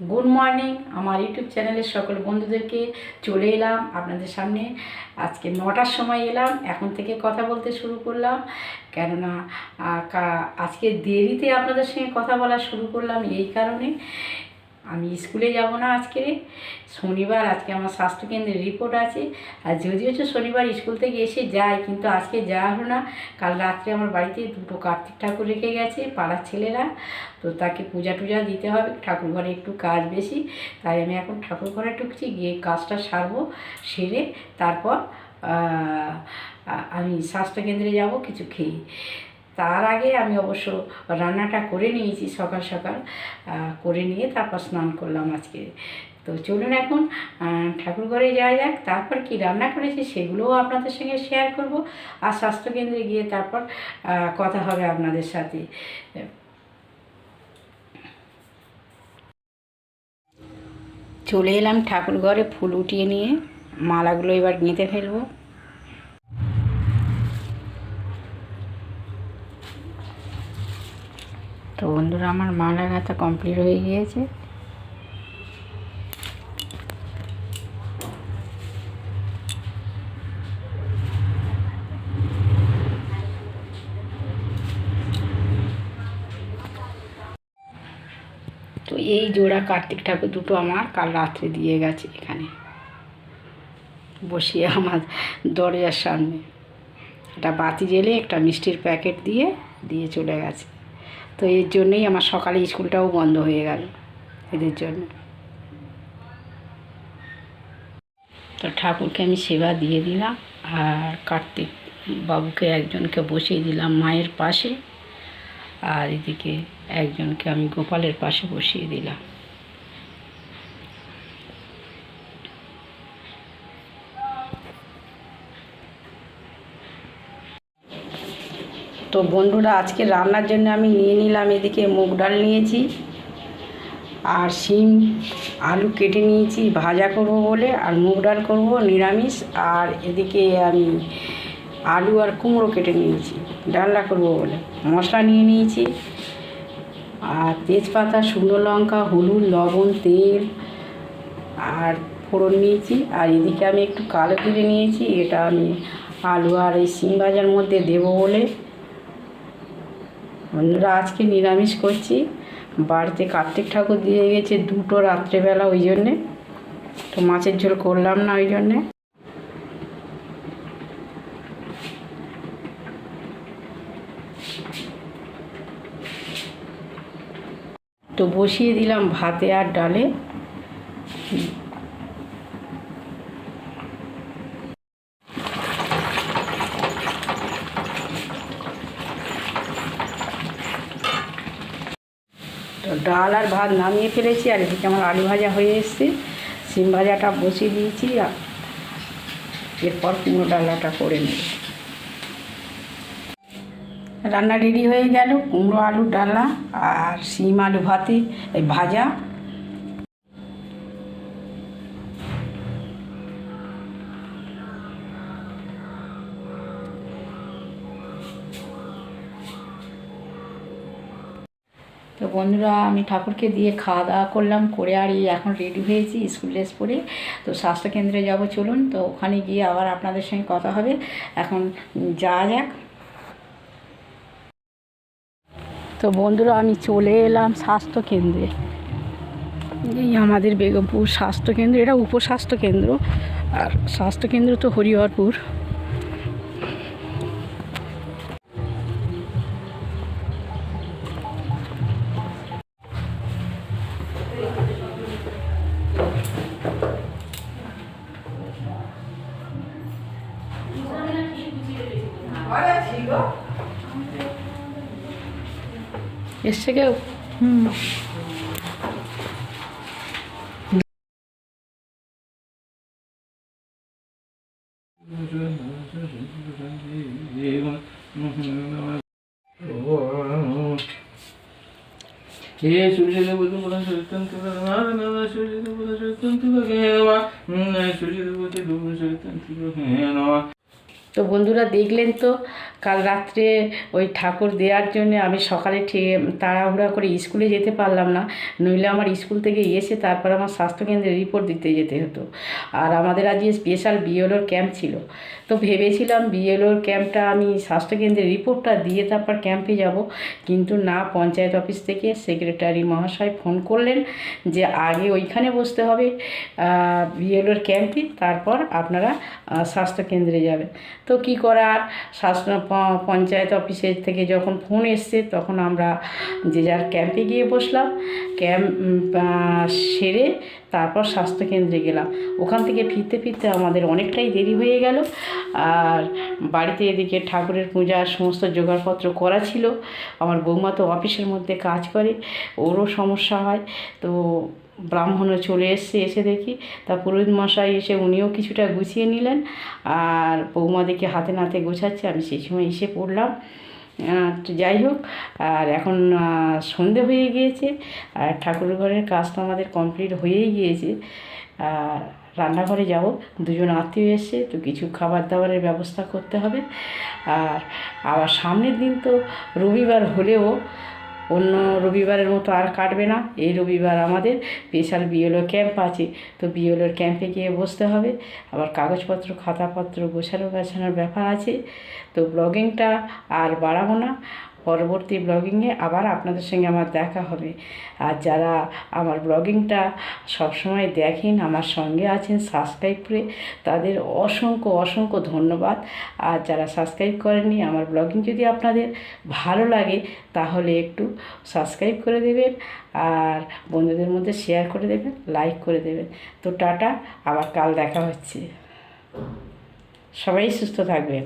Good morning আমার YouTube চ্যানেলের সকল বন্ধুদেরকে চলে এলাম আপনাদের সামনে। আজকে নটার সময় এলাম, এখন থেকে কথা বলতে শুরু করলাম। কেননা আজকে দেরিতে আপনাদের সঙ্গে কথা বলা শুরু করলাম এই কারণে। আমি স্কুলে যাব না আজকে শনিবার আজকে আমার স্বাস্থ্যকেন্দ্রের রিপোর্ট আছে। আর যদিও হচ্ছে শনিবার স্কুল থেকে এসে যাই কিন্তু আজকে যাওয়া হলো না। কাল রাত্রে আমার বাড়িতে দুটো কার্তিক ঠাকুর রেখে গেছে, পাড়ার ছেলেরা। তো তাকে পূজা টুজা দিতে হবে, ঠাকুর ঘরে একটু কাজ বেশি। তাই আমি এখন ঠাকুর ঘরে ঢুকছি, গিয়ে কাজটা সারবো, সেরে তারপর আমি স্বাস্থ্যকেন্দ্রে যাব, কিছু খেয়ে। তার আগে আমি অবশ্য রান্নাটা করে নিয়েছি সকাল সকাল করে নিয়ে তারপর স্নান করলাম আজকে। তো চলুন এখন ঠাকুর ঘরে যাওয়া যাক, তারপর কি রান্না করেছি সেগুলোও আপনাদের সঙ্গে শেয়ার করব আর স্বাস্থ্যকেন্দ্রে গিয়ে তারপর কথা হবে আপনাদের সাথে। চলে এলাম ঠাকুর ঘরে ফুল উঠিয়ে নিয়ে, মালাগুলো এবার গেঁথে ফেলব। তো বন্ধুরা, আমার মালা গাঁথা কমপ্লিট হয়ে গিয়েছে। তো এই জোড়া কার্তিক ঠাকুর দুটো আমার কাল রাত্রে দিয়ে গেছে এখানে। বসিয়ে আমার দরজার সামনে। একটা বাতি জেলে একটা মিষ্টির প্যাকেট দিয়ে দিয়ে চলে গেছে। তো এর জন্যই আমার সকালে স্কুলটাও বন্ধ হয়ে গেল এদের জন্য। তো ঠাকুরকে আমি সেবা দিয়ে দিলাম আর কার্তিক বাবুকে একজনকে বসিয়ে দিলাম মায়ের পাশে আর এদিকে একজনকে আমি গোপালের পাশে বসিয়ে দিলাম। তো বন্ধুরা, আজকে রান্নার জন্য আমি নিয়ে নিলাম এদিকে মুগ ডাল নিয়েছি, আর শিম, আলু কেটে নিয়েছি, ভাজা করব বলে, আর মুগ ডাল করব, নিরামিষ, আর এদিকে আমি আলু আর কুমড়ো কেটে নিয়েছি ডালনা করব বলে, মশলা নিয়ে নিয়েছি, আর তেজপাতা, শুকনো লঙ্কা, হলুদ, লবণ, তেল, আর ফোড়ন নিয়েছি, আর এদিকে আমি একটু কালো জিরে নিয়েছি, এটা আমি আলু আর এই শিম ভাজার মধ্যে দেবো বলে বন্ধুরা আজকে নিরামিষ করছি। বাড়িতে কার্তিক ঠাকুর দিয়ে গেছে দুটো রাত্রেবেলা ওই জন্যে। তো মাছের ঝোল করলাম না ওই জন্যে। তো বসিয়ে দিলাম ভাতে আর ডালে। ডাল আর ভাত নামিয়ে ফেলেছি, আর এদিকে আমার আলু ভাজা হয়ে এসছে। সিম ভাজাটা বসিয়ে দিয়েছি এরপর কুমড়ো ডালাটা করে নেব। রান্না রেডি হয়ে গেল, কুমড়ো আলু ডালা আর শিম আলু ভাতে ভাজা। তো বন্ধুরা, আমি ঠাকুরকে দিয়ে খাওয়া দাওয়া করলাম, করে আর এই এখন রেডি হয়েছি স্কুল ড্রেস পরে। তো স্বাস্থ্যকেন্দ্রে যাব, চলুন। তো ওখানে গিয়ে আবার আপনাদের সঙ্গে কথা হবে। এখন যাওয়া যাক। তো বন্ধুরা, আমি চলে এলাম স্বাস্থ্যকেন্দ্রে এই আমাদের বেগমপুর স্বাস্থ্যকেন্দ্র এটা উপস্বাস্থ্য কেন্দ্র। আর স্বাস্থ্যকেন্দ্র তো Hariharpur. Yes, to go. Hmm. তো বন্ধুরা দেখলেন তো, কাল রাত্রে ওই ঠাকুর দেওয়ার জন্য আমি সকালে ঠিক তাড়াহুড়া করে স্কুলে যেতে পারলাম না। নইলে আমার স্কুল থেকে এসে তারপর আমার স্বাস্থ্যকেন্দ্রে রিপোর্ট দিতে যেতে হতো। আর আমাদের আজকে স্পেশাল বিএলওর ক্যাম্প ছিল, তো ভেবেছিলাম বিএলওর ক্যাম্পটা আমি স্বাস্থ্যকেন্দ্রের রিপোর্টটা দিয়ে তারপর ক্যাম্পে যাব। কিন্তু না, পঞ্চায়েত অফিস থেকে সেক্রেটারি মহাশয় ফোন করলেন যে আগে ওইখানে বসতে হবে বিএলওর ক্যাম্পে তারপর আপনারা স্বাস্থ্যকেন্দ্রে যাবেন। তো কি করার? স্বাস্থ্য পঞ্চায়েত অফিসের থেকে যখন ফোন এসছে, তখন আমরা যে যার ক্যাম্পে গিয়ে বসলাম। ক্যাম্প সেরে তারপর স্বাস্থ্যকেন্দ্রে গেলাম। ওখান থেকে ফিরতে ফিরতে আমাদের অনেকটাই দেরি হয়ে গেল। আর বাড়িতে এদিকে ঠাকুরের পূজার সমস্ত জোগাড়পত্র করা ছিল। আমার বৌমা তো অফিসের মধ্যে কাজ করে, ওরও সমস্যা হয়। তো ব্রাহ্মণও চলে এসছে, এসে দেখি। তা পুরোহিত মশাই এসে উনিও কিছুটা গুছিয়ে নিলেন আর বৌমা দেখে হাতে নাতে গোছাচ্ছে, আমি সেই সময় এসে পড়লাম। যাই হোক, আর এখন সন্ধে হয়ে গিয়েছে, আর ঠাকুর ঘরের কাজ তো আমাদের কমপ্লিট হয়েই গিয়েছে। আর রান্নাঘরে যাব, দুজন আত্মীয় এসছে, তো কিছু খাবার দাবারের ব্যবস্থা করতে হবে। আর আবার সামনের দিন তো রবিবার হলেও অন্য রবিবারের মতো আর কাটবে না। এই রবিবার আমাদের স্পেশাল বিএলও ক্যাম্প আছে। তো বিএলওর ক্যাম্পে গিয়ে বসতে হবে। আবার কাগজপত্র, খাতাপত্র গোছানো গাছানোর ব্যাপার আছে। তো ব্লগিংটা আর বাড়াবো না। পরবর্তী ব্লগিংয়ে আবার আপনাদের সঙ্গে আমার দেখা হবে। আর যারা আমার ব্লগিংটা সবসময় দেখেন, আমার সঙ্গে আছেন সাবস্ক্রাইব করে তাদের অসংখ্য অসংখ্য ধন্যবাদ। আর যারা সাবস্ক্রাইব করেননি, আমার ব্লগিং যদি আপনাদের ভালো লাগে, তাহলে একটু সাবস্ক্রাইব করে দেবেন। আর বন্ধুদের মধ্যে শেয়ার করে দেবেন লাইক করে দেবেন। তো টাটা, আবার কাল দেখা হচ্ছে। সবাই সুস্থ থাকবেন।